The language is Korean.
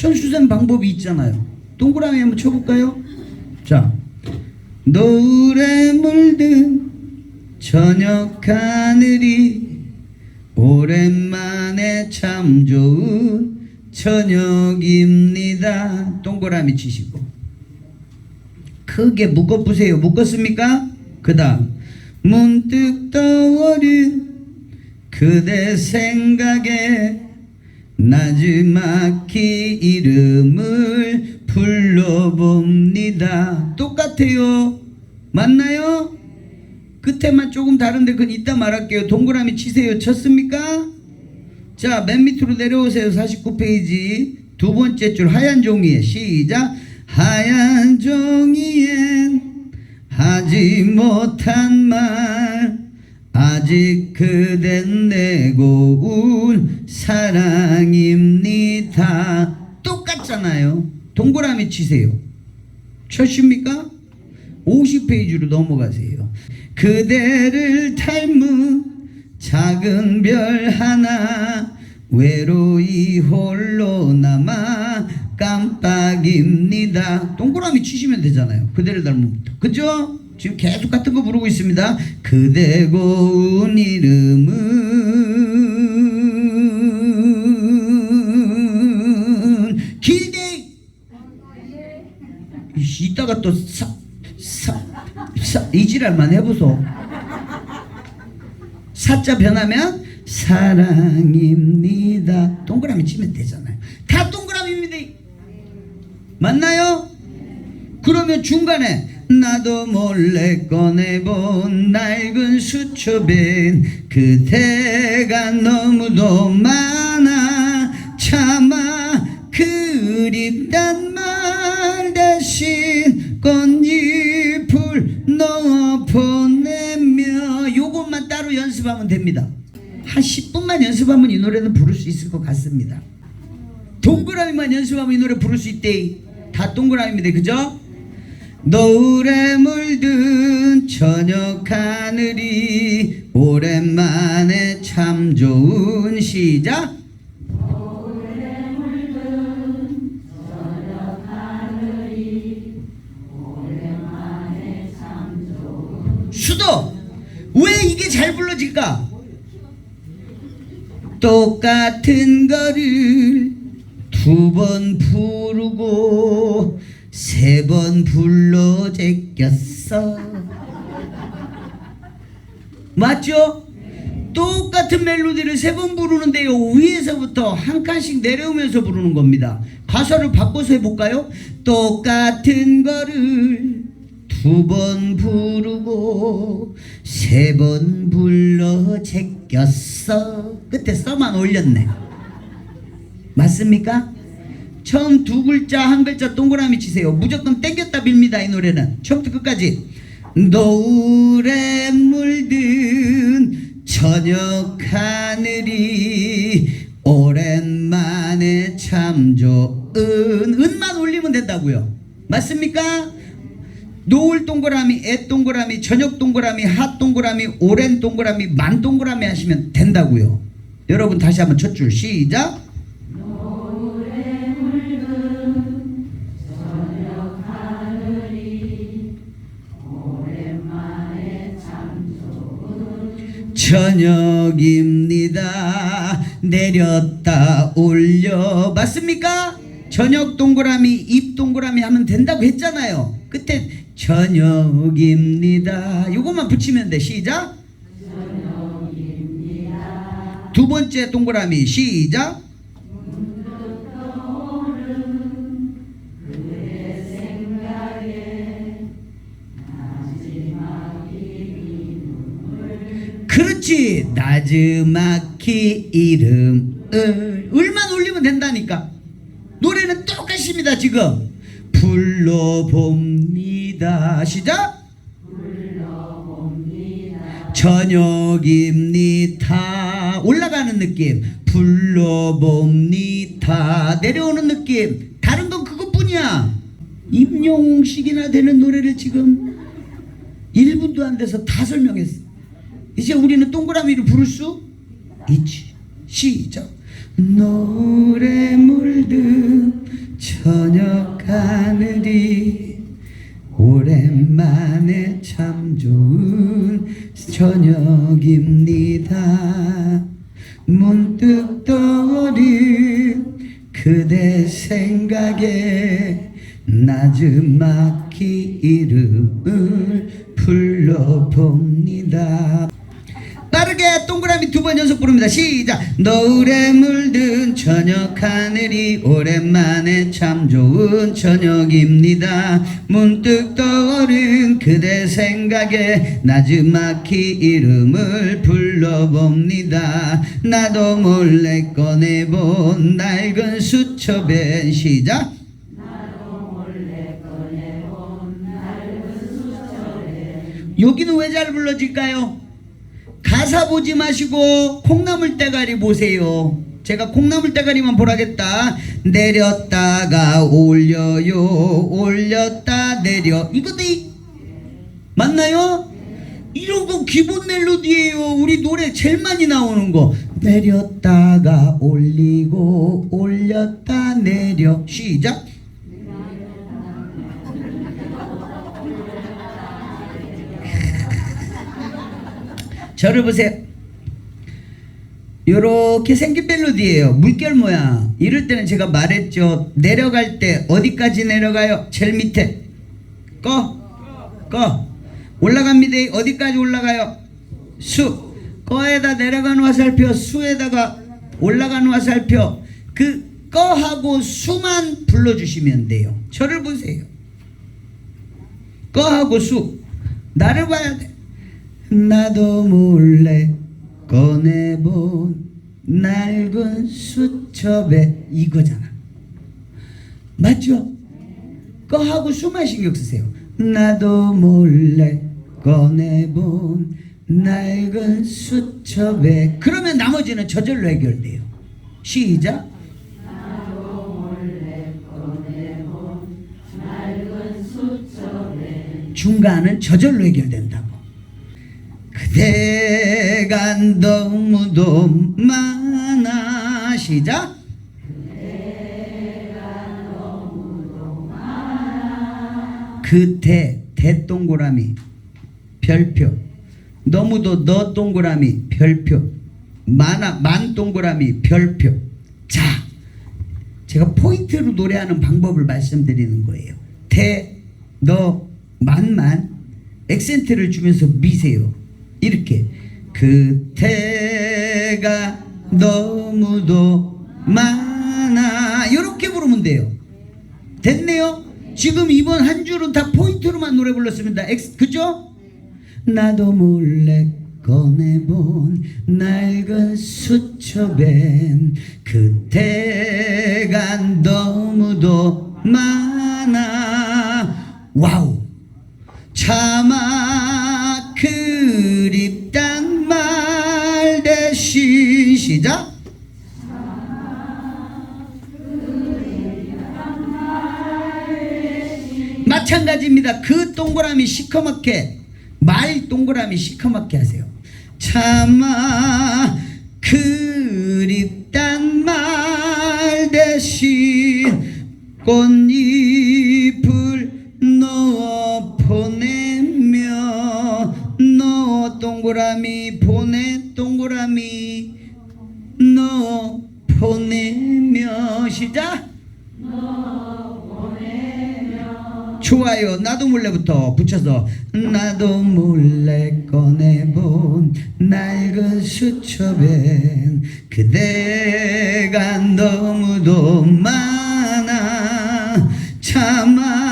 천수된 방법이 있잖아요. 동그라미 한번 쳐볼까요? 자, 노을에 물든 저녁 하늘이 오랜만에 참 좋은 저녁입니다. 동그라미 치시고 크게 묶어보세요. 묶었습니까? 그 다음 문득 떠오른 그대 생각에 나지막히 이름을 불러봅니다. 똑같아요. 맞나요? 끝에만 조금 다른데 그건 이따 말할게요. 동그라미 치세요. 쳤습니까? 자, 맨 밑으로 내려오세요. 49페이지. 두 번째 줄 하얀 종이에 시작. 하얀 종이엔 하지 못한 말 아직 그댄 내 고운 사랑입니다. 똑같잖아요. 동그라미 치세요. 쳤습니까? 50페이지로 넘어가세요. 그대를 닮은 작은 별 하나 외로이 홀로 남아 깜빡입니다. 동그라미 치시면 되잖아요. 그대를 닮은부터. 그죠? 지금 계속 같은 거 부르고 있습니다. 그대 고운 이름은 이따가 또 사, 사, 사, 이 지랄만 해보소. 사자 변하면 사랑입니다. 동그라미 치면 되잖아요. 다 동그라미입니다. 맞나요? 그러면 중간에 나도 몰래 꺼내본 낡은 수첩엔 그대가 너무도 많아 따로 연습하면 됩니다. 한 10분만 연습하면 이 노래는 부를 수 있을 것 같습니다. 동그라미만 연습하면 이 노래 부를 수 있대. 다 동그라미입니다 그죠? 노을에 물든 저녁 하늘이 오랜만에 참 좋은 시작 잘 불러질까? 똑같은 거를 두 번 부르고 세 번 불러 제꼈어 맞죠? 똑같은 멜로디를 세 번 부르는데요 위에서부터 한 칸씩 내려오면서 부르는 겁니다 가사를 바꿔서 해볼까요? 똑같은 거를 두 번 부르고 세 번 불러 제꼈어. 끝에 써만 올렸네. 맞습니까? 처음 두 글자 한 글자 동그라미 치세요. 무조건 땡겼다 빕니다 이 노래는. 처음부터 끝까지. 노을에 물든 저녁 하늘이 오랜만에 참 좋은 은만 올리면 된다고요. 맞습니까? 노을 동그라미, 애 동그라미, 저녁 동그라미, 핫 동그라미, 오랜 동그라미, 만 동그라미 하시면 된다고요. 여러분 다시 한번 첫 줄 시작. 저녁입니다. 내렸다 올려 맞습니까? 저녁 동그라미, 입 동그라미 하면 된다고 했잖아요. 끝에 저녁입니다. 요것만 붙이면 돼. 시작. 두 번째 동그라미 시작. 그렇지 나즈마키 이름을 을만 올리면 된다니까 노래는 똑같습니다 지금 불러봅니다. 시작! 저녁입니다. 올라가는 느낌. 불러봅니다. 내려오는 느낌. 다른 건 그것뿐이야. 임용식이나 되는 노래를 지금 1분도 안 돼서 다 설명했어. 이제 우리는 동그라미를 부를 수 있지. 시작. 노래 물든 저녁 하늘이 오랜만에 참 좋은 저녁입니다. 문득 떠오른 그대 생각에 나즈막히 이름을 불러봅니다. 빠르게 동그라미 두 번 연속 부릅니다. 시작. 노을에 물든 저녁 하늘이 오랜만에 참 좋은 저녁입니다. 문득 떠오른 그대 생각에 나즈막히 이름을 불러봅니다. 나도 몰래 꺼내본 낡은 수첩에 시작. 여기는 왜 잘 불러질까요? 가사 보지 마시고 콩나물 대가리 보세요. 제가 콩나물 대가리만 보라겠다. 내렸다가 올려요. 올렸다 내려. 이것도 이- 맞나요? 이런 거 기본 멜로디예요. 우리 노래 제일 많이 나오는 거. 내렸다가 올리고 올렸다 내려. 시작. 저를 보세요. 요렇게 생긴 멜로디예요. 물결 모양. 이럴 때는 제가 말했죠. 내려갈 때 어디까지 내려가요? 제일 밑에. 꺼. 꺼. 올라갑니다. 어디까지 올라가요? 수. 꺼에다 내려가는 화살표, 수에다가 올라가는 화살표. 그 꺼하고 수만 불러주시면 돼요. 저를 보세요. 꺼하고 수. 나를 봐야 돼. 나도 몰래 꺼내본 낡은 수첩에 이거잖아. 맞죠? 꺼하고 수만 신경 쓰세요. 나도 몰래 꺼내본 낡은 수첩에 그러면 나머지는 저절로 해결돼요. 시작. 중간은 저절로 해결된다 고. 그대가 너무도 많아 시작 그대 대동그라미 별표. 너무도 너 동그라미 별표. 많아 만 동그라미 별표. 자 제가 포인트로 노래하는 방법을 말씀드리는 거예요. 대 너 만만. 액센트를 주면서 미세요 이렇게. 그대가 너무도 많아. 이렇게 부르면 돼요. 됐네요? 지금 이번 한 줄은 다 포인트로만 노래 불렀습니다. 엑스 그죠? 나도 몰래 꺼내본 낡은 수첩엔 그대가 너무도 많아. 와우 마찬가지입니다. 그 동그라미 시커멓게 말 동그라미 시커멓게 하세요. 차마 그립단 말 대신 꽃 붙여서 나도 몰래 꺼내본 낡은 수첩엔 그대가 너무도 많아. 차마